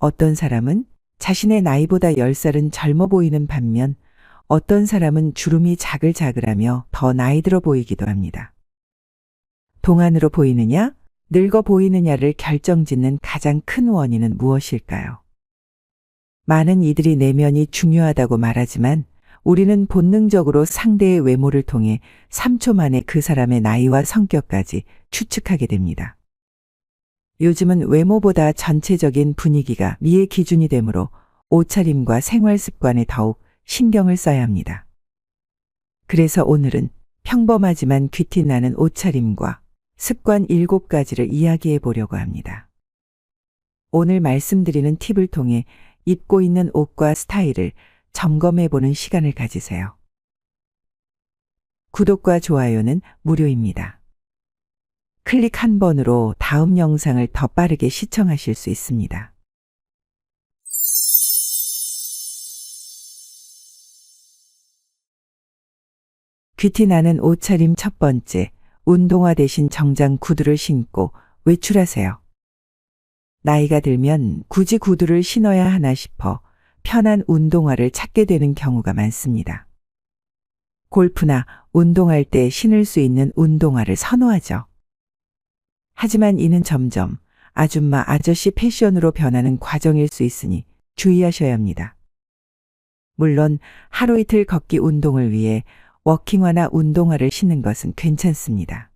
어떤 사람은 자신의 나이보다 10살은 젊어 보이는 반면 어떤 사람은 주름이 자글자글하며 더 나이 들어 보이기도 합니다. 동안으로 보이느냐, 늙어 보이느냐를 결정짓는 가장 큰 원인은 무엇일까요? 많은 이들이 내면이 중요하다고 말하지만 우리는 본능적으로 상대의 외모를 통해 3초 만에 그 사람의 나이와 성격까지 추측하게 됩니다. 요즘은 외모보다 전체적인 분위기가 미의 기준이 되므로 옷차림과 생활 습관에 더욱 신경을 써야 합니다. 그래서 오늘은 평범하지만 귀티 나는 옷차림과 습관 7가지를 이야기해 보려고 합니다. 오늘 말씀드리는 팁을 통해 입고 있는 옷과 스타일을 점검해 보는 시간을 가지세요. 구독과 좋아요는 무료입니다. 클릭 한 번으로 다음 영상을 더 빠르게 시청하실 수 있습니다. 귀티 나는 옷차림 첫 번째, 운동화 대신 정장 구두를 신고 외출하세요. 나이가 들면 굳이 구두를 신어야 하나 싶어 편한 운동화를 찾게 되는 경우가 많습니다. 골프나 운동할 때 신을 수 있는 운동화를 선호하죠. 하지만 이는 점점 아줌마 아저씨 패션으로 변하는 과정일 수 있으니 주의하셔야 합니다. 물론 하루 이틀 걷기 운동을 위해 워킹화나 운동화를 신는 것은 괜찮습니다.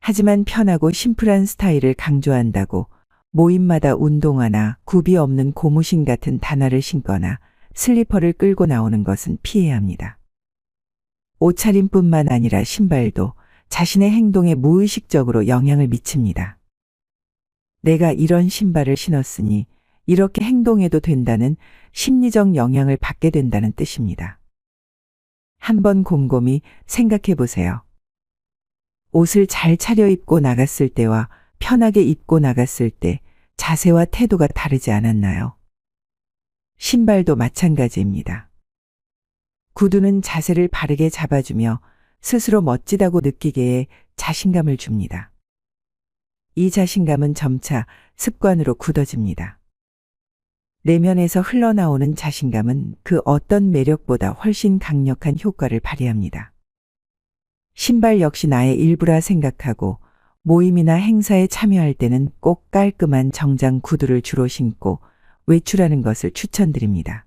하지만 편하고 심플한 스타일을 강조한다고 모임마다 운동화나 굽이 없는 고무신 같은 단화를 신거나 슬리퍼를 끌고 나오는 것은 피해야 합니다. 옷차림뿐만 아니라 신발도 자신의 행동에 무의식적으로 영향을 미칩니다. 내가 이런 신발을 신었으니 이렇게 행동해도 된다는 심리적 영향을 받게 된다는 뜻입니다. 한번 곰곰이 생각해 보세요. 옷을 잘 차려입고 나갔을 때와 편하게 입고 나갔을 때 자세와 태도가 다르지 않았나요? 신발도 마찬가지입니다. 구두는 자세를 바르게 잡아주며 스스로 멋지다고 느끼게 해 자신감을 줍니다. 이 자신감은 점차 습관으로 굳어집니다. 내면에서 흘러나오는 자신감은 그 어떤 매력보다 훨씬 강력한 효과를 발휘합니다. 신발 역시 나의 일부라 생각하고 모임이나 행사에 참여할 때는 꼭 깔끔한 정장 구두를 주로 신고 외출하는 것을 추천드립니다.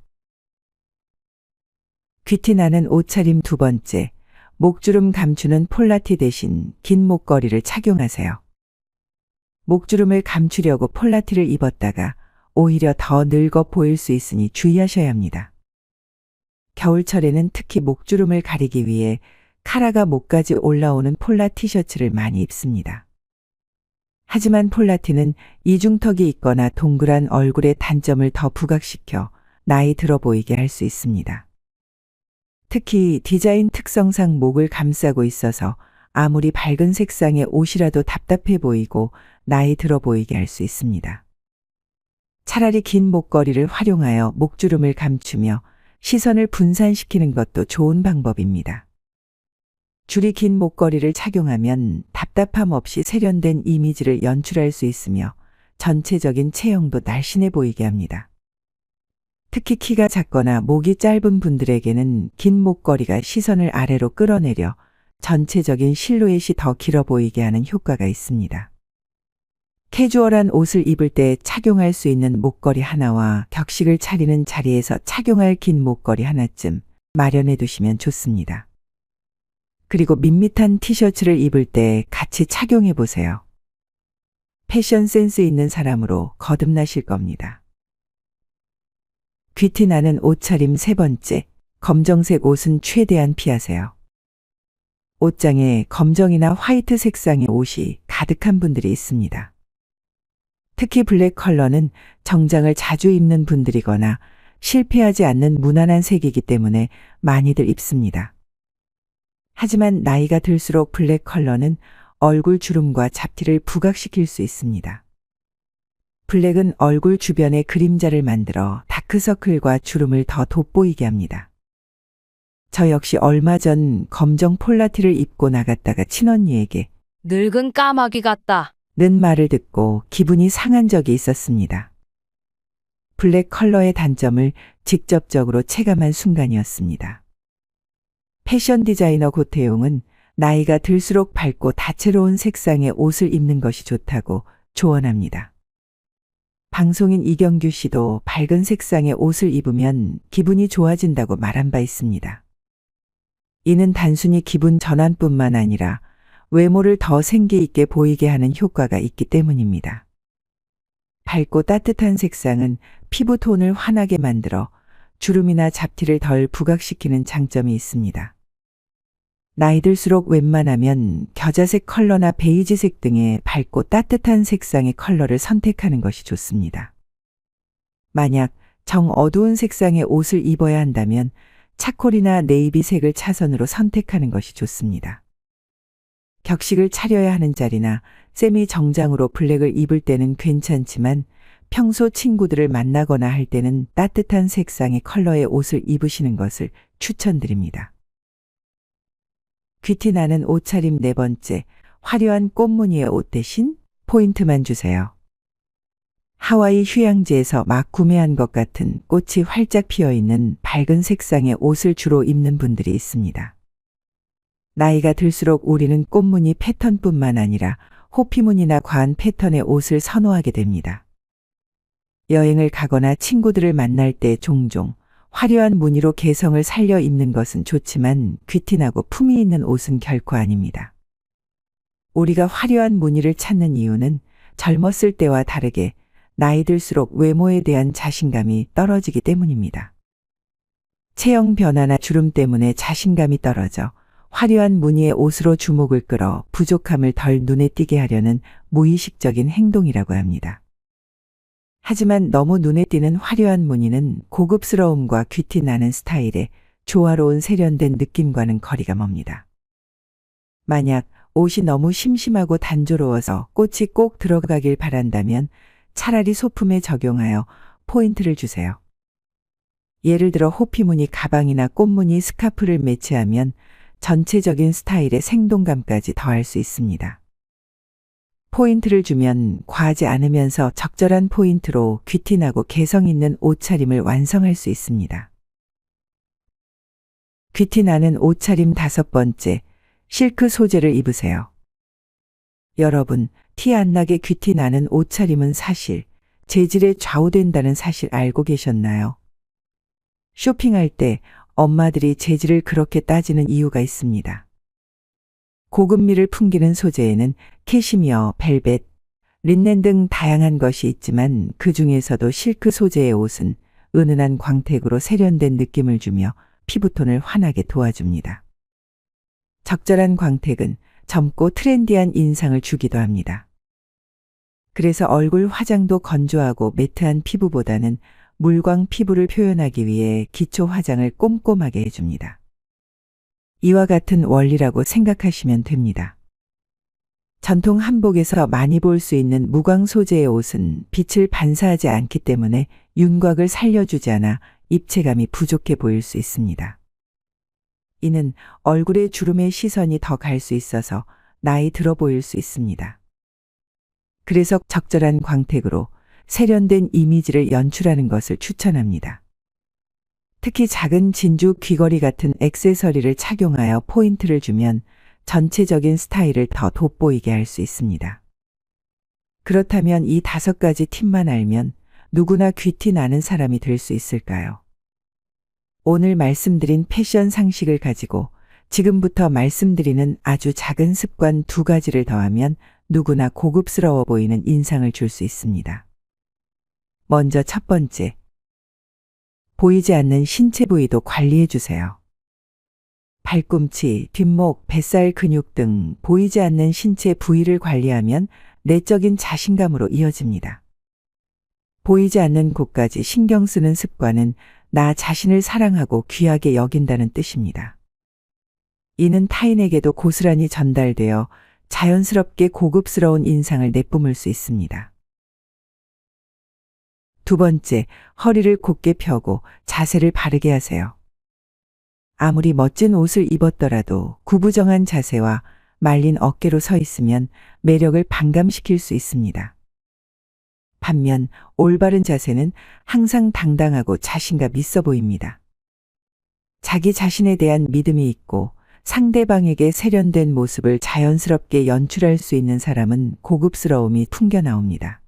귀티 나는 옷차림 두 번째, 목주름 감추는 폴라티 대신 긴 목걸이를 착용하세요. 목주름을 감추려고 폴라티를 입었다가 오히려 더 늙어 보일 수 있으니 주의하셔야 합니다. 겨울철에는 특히 목주름을 가리기 위해 카라가 목까지 올라오는 폴라 티셔츠를 많이 입습니다. 하지만 폴라티는 이중턱이 있거나 동그란 얼굴의 단점을 더 부각시켜 나이 들어 보이게 할 수 있습니다. 특히 디자인 특성상 목을 감싸고 있어서 아무리 밝은 색상의 옷이라도 답답해 보이고 나이 들어 보이게 할 수 있습니다. 차라리 긴 목걸이를 활용하여 목주름을 감추며 시선을 분산시키는 것도 좋은 방법입니다. 줄이 긴 목걸이를 착용하면 답답함 없이 세련된 이미지를 연출할 수 있으며 전체적인 체형도 날씬해 보이게 합니다. 특히 키가 작거나 목이 짧은 분들에게는 긴 목걸이가 시선을 아래로 끌어내려 전체적인 실루엣이 더 길어 보이게 하는 효과가 있습니다. 캐주얼한 옷을 입을 때 착용할 수 있는 목걸이 하나와 격식을 차리는 자리에서 착용할 긴 목걸이 하나쯤 마련해 두시면 좋습니다. 그리고 밋밋한 티셔츠를 입을 때 같이 착용해 보세요. 패션 센스 있는 사람으로 거듭나실 겁니다. 귀티 나는 옷차림 세 번째, 검정색 옷은 최대한 피하세요. 옷장에 검정이나 화이트 색상의 옷이 가득한 분들이 있습니다. 특히 블랙 컬러는 정장을 자주 입는 분들이거나 실패하지 않는 무난한 색이기 때문에 많이들 입습니다. 하지만 나이가 들수록 블랙 컬러는 얼굴 주름과 잡티를 부각시킬 수 있습니다. 블랙은 얼굴 주변에 그림자를 만들어 다크서클과 주름을 더 돋보이게 합니다. 저 역시 얼마 전 검정 폴라티를 입고 나갔다가 친언니에게 늙은 까마귀 같다. 는 말을 듣고 기분이 상한 적이 있었습니다. 블랙 컬러의 단점을 직접적으로 체감한 순간이었습니다. 패션 디자이너 고태용은 나이가 들수록 밝고 다채로운 색상의 옷을 입는 것이 좋다고 조언합니다. 방송인 이경규 씨도 밝은 색상의 옷을 입으면 기분이 좋아진다고 말한 바 있습니다. 이는 단순히 기분 전환뿐만 아니라 외모를 더 생기 있게 보이게 하는 효과가 있기 때문입니다. 밝고 따뜻한 색상은 피부 톤을 환하게 만들어 주름이나 잡티를 덜 부각시키는 장점이 있습니다. 나이 들수록 웬만하면 겨자색 컬러나 베이지색 등의 밝고 따뜻한 색상의 컬러를 선택하는 것이 좋습니다. 만약 정 어두운 색상의 옷을 입어야 한다면 차콜이나 네이비색을 차선으로 선택하는 것이 좋습니다. 격식을 차려야 하는 자리나 세미 정장으로 블랙을 입을 때는 괜찮지만 평소 친구들을 만나거나 할 때는 따뜻한 색상의 컬러의 옷을 입으시는 것을 추천드립니다. 귀티 나는 옷차림 네 번째, 화려한 꽃무늬의 옷 대신 포인트만 주세요. 하와이 휴양지에서 막 구매한 것 같은 꽃이 활짝 피어 있는 밝은 색상의 옷을 주로 입는 분들이 있습니다. 나이가 들수록 우리는 꽃무늬 패턴뿐만 아니라 호피무늬나 과한 패턴의 옷을 선호하게 됩니다. 여행을 가거나 친구들을 만날 때 종종 화려한 무늬로 개성을 살려 입는 것은 좋지만 귀티나고 품이 있는 옷은 결코 아닙니다. 우리가 화려한 무늬를 찾는 이유는 젊었을 때와 다르게 나이 들수록 외모에 대한 자신감이 떨어지기 때문입니다. 체형 변화나 주름 때문에 자신감이 떨어져 화려한 무늬의 옷으로 주목을 끌어 부족함을 덜 눈에 띄게 하려는 무의식적인 행동이라고 합니다. 하지만 너무 눈에 띄는 화려한 무늬는 고급스러움과 귀티 나는 스타일의 조화로운 세련된 느낌과는 거리가 멉니다. 만약 옷이 너무 심심하고 단조로워서 꽃이 꼭 들어가길 바란다면 차라리 소품에 적용하여 포인트를 주세요. 예를 들어 호피무늬 가방이나 꽃무늬 스카프를 매치하면 전체적인 스타일의 생동감까지 더할 수 있습니다. 포인트를 주면 과하지 않으면서 적절한 포인트로 귀티나고 개성 있는 옷차림을 완성할 수 있습니다. 귀티나는 옷차림 다섯 번째, 실크 소재를 입으세요. 여러분, 티 안 나게 귀티나는 옷차림은 사실 재질에 좌우된다는 사실 알고 계셨나요? 쇼핑할 때 엄마들이 재질을 그렇게 따지는 이유가 있습니다. 고급미를 풍기는 소재에는 캐시미어, 벨벳, 린넨 등 다양한 것이 있지만 그 중에서도 실크 소재의 옷은 은은한 광택으로 세련된 느낌을 주며 피부톤을 환하게 도와줍니다. 적절한 광택은 젊고 트렌디한 인상을 주기도 합니다. 그래서 얼굴 화장도 건조하고 매트한 피부보다는 물광 피부를 표현하기 위해 기초 화장을 꼼꼼하게 해줍니다. 이와 같은 원리라고 생각하시면 됩니다. 전통 한복에서 많이 볼 수 있는 무광 소재의 옷은 빛을 반사하지 않기 때문에 윤곽을 살려주지 않아 입체감이 부족해 보일 수 있습니다. 이는 얼굴에 주름의 시선이 더 갈 수 있어서 나이 들어 보일 수 있습니다. 그래서 적절한 광택으로 세련된 이미지를 연출하는 것을 추천합니다. 특히 작은 진주 귀걸이 같은 액세서리를 착용하여 포인트를 주면 전체적인 스타일을 더 돋보이게 할 수 있습니다. 그렇다면 이 다섯 가지 팁만 알면 누구나 귀티 나는 사람이 될 수 있을까요? 오늘 말씀드린 패션 상식을 가지고 지금부터 말씀드리는 아주 작은 습관 두 가지를 더하면 누구나 고급스러워 보이는 인상을 줄 수 있습니다. 먼저 첫 번째. 보이지 않는 신체 부위도 관리해 주세요. 발꿈치, 뒷목, 뱃살 근육 등 보이지 않는 신체 부위를 관리하면 내적인 자신감으로 이어집니다. 보이지 않는 곳까지 신경 쓰는 습관은 나 자신을 사랑하고 귀하게 여긴다는 뜻입니다. 이는 타인에게도 고스란히 전달되어 자연스럽게 고급스러운 인상을 내뿜을 수 있습니다. 두 번째, 허리를 곧게 펴고 자세를 바르게 하세요. 아무리 멋진 옷을 입었더라도 구부정한 자세와 말린 어깨로 서 있으면 매력을 반감시킬 수 있습니다. 반면 올바른 자세는 항상 당당하고 자신감 있어 보입니다. 자기 자신에 대한 믿음이 있고 상대방에게 세련된 모습을 자연스럽게 연출할 수 있는 사람은 고급스러움이 풍겨 나옵니다.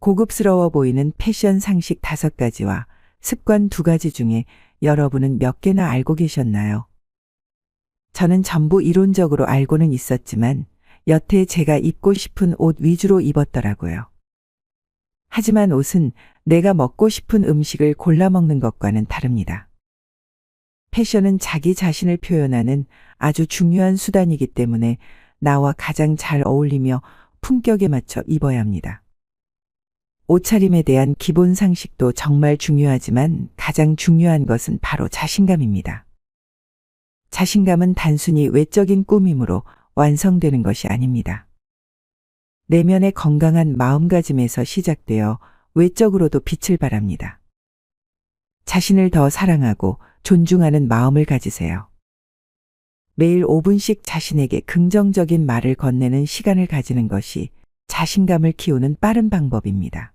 고급스러워 보이는 패션 상식 다섯 가지와 습관 두 가지 중에 여러분은 몇 개나 알고 계셨나요? 저는 전부 이론적으로 알고는 있었지만 여태 제가 입고 싶은 옷 위주로 입었더라고요. 하지만 옷은 내가 먹고 싶은 음식을 골라 먹는 것과는 다릅니다. 패션은 자기 자신을 표현하는 아주 중요한 수단이기 때문에 나와 가장 잘 어울리며 품격에 맞춰 입어야 합니다. 옷차림에 대한 기본 상식도 정말 중요하지만 가장 중요한 것은 바로 자신감입니다. 자신감은 단순히 외적인 꾸밈으로 완성되는 것이 아닙니다. 내면의 건강한 마음가짐에서 시작되어 외적으로도 빛을 발합니다. 자신을 더 사랑하고 존중하는 마음을 가지세요. 매일 5분씩 자신에게 긍정적인 말을 건네는 시간을 가지는 것이 자신감을 키우는 빠른 방법입니다.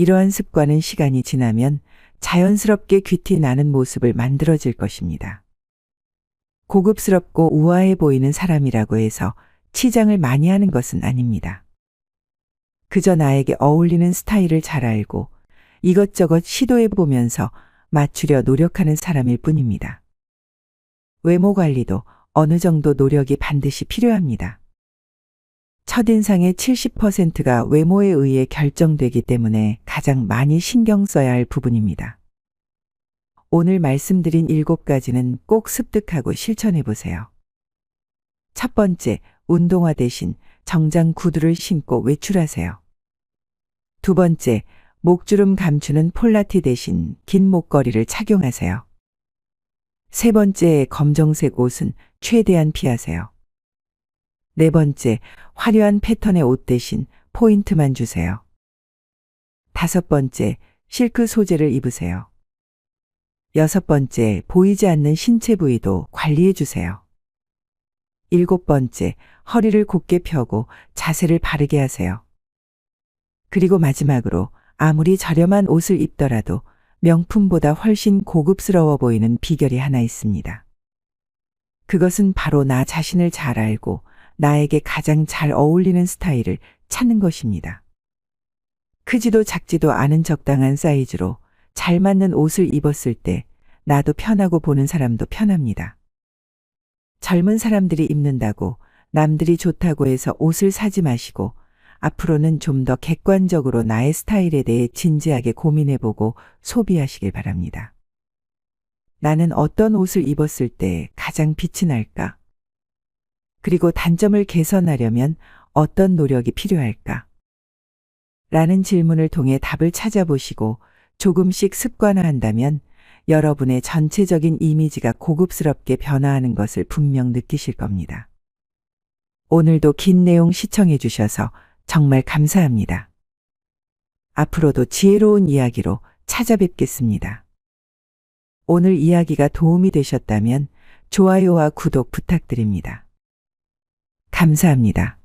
이러한 습관은 시간이 지나면 자연스럽게 귀티 나는 모습을 만들어질 것입니다. 고급스럽고 우아해 보이는 사람이라고 해서 치장을 많이 하는 것은 아닙니다. 그저 나에게 어울리는 스타일을 잘 알고 이것저것 시도해 보면서 맞추려 노력하는 사람일 뿐입니다. 외모 관리도 어느 정도 노력이 반드시 필요합니다. 첫인상의 70%가 외모에 의해 결정되기 때문에 가장 많이 신경 써야 할 부분입니다. 오늘 말씀드린 일곱 가지는 꼭 습득하고 실천해 보세요. 첫 번째, 운동화 대신 정장 구두를 신고 외출하세요. 두 번째, 목주름 감추는 폴라티 대신 긴 목걸이를 착용하세요. 세 번째, 검정색 옷은 최대한 피하세요. 네 번째, 화려한 패턴의 옷 대신 포인트만 주세요. 다섯 번째, 실크 소재를 입으세요. 여섯 번째, 보이지 않는 신체 부위도 관리해 주세요. 일곱 번째, 허리를 곧게 펴고 자세를 바르게 하세요. 그리고 마지막으로 아무리 저렴한 옷을 입더라도 명품보다 훨씬 고급스러워 보이는 비결이 하나 있습니다. 그것은 바로 나 자신을 잘 알고 나에게 가장 잘 어울리는 스타일을 찾는 것입니다. 크지도 작지도 않은 적당한 사이즈로 잘 맞는 옷을 입었을 때 나도 편하고 보는 사람도 편합니다. 젊은 사람들이 입는다고 남들이 좋다고 해서 옷을 사지 마시고 앞으로는 좀 더 객관적으로 나의 스타일에 대해 진지하게 고민해보고 소비하시길 바랍니다. 나는 어떤 옷을 입었을 때 가장 빛이 날까? 그리고 단점을 개선하려면 어떤 노력이 필요할까? 라는 질문을 통해 답을 찾아보시고 조금씩 습관화한다면 여러분의 전체적인 이미지가 고급스럽게 변화하는 것을 분명 느끼실 겁니다. 오늘도 긴 내용 시청해 주셔서 정말 감사합니다. 앞으로도 지혜로운 이야기로 찾아뵙겠습니다. 오늘 이야기가 도움이 되셨다면 좋아요와 구독 부탁드립니다. 감사합니다.